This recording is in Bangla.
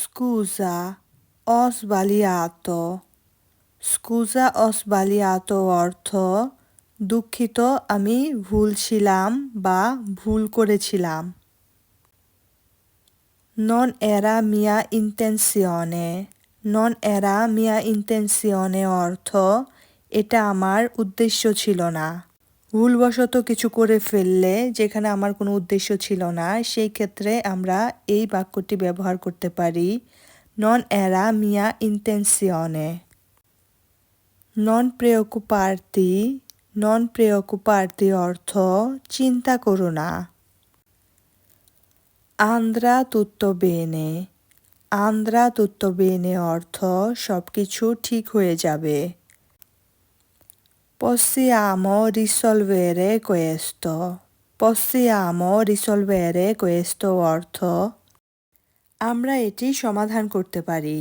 Scusa, ho sbagliato. Scusa, ho sbagliato অর্থ দুঃখিত আমি ভুল ছিলাম বা ভুল করেছিলাম Non era mia intenzione. Non era mia intenzione অর্থ এটা আমার উদ্দেশ্য ছিল না ভুলবশত কিছু করে ফেললে, যেখানে আমার কোনো উদ্দেশ্য ছিল না, সেই ক্ষেত্রে আমরা এই বাক্যটি ব্যবহার করতে পারি নন এরা মিয়া ইন্টেনসিয়নে নন প্রেয়কুপার্তি নন প্রেয়কুপার্তি অর্থ চিন্তা করো না। আন্দ্রা তুত্ত বেনে আন্দ্রা তুত্ত বেনে অর্থ সব কিছু ঠিক হয়ে যাবে। Possiamo risolvere questo. Possiamo risolvere questo অর্থ আমরা এটি সমাধান করতে পারি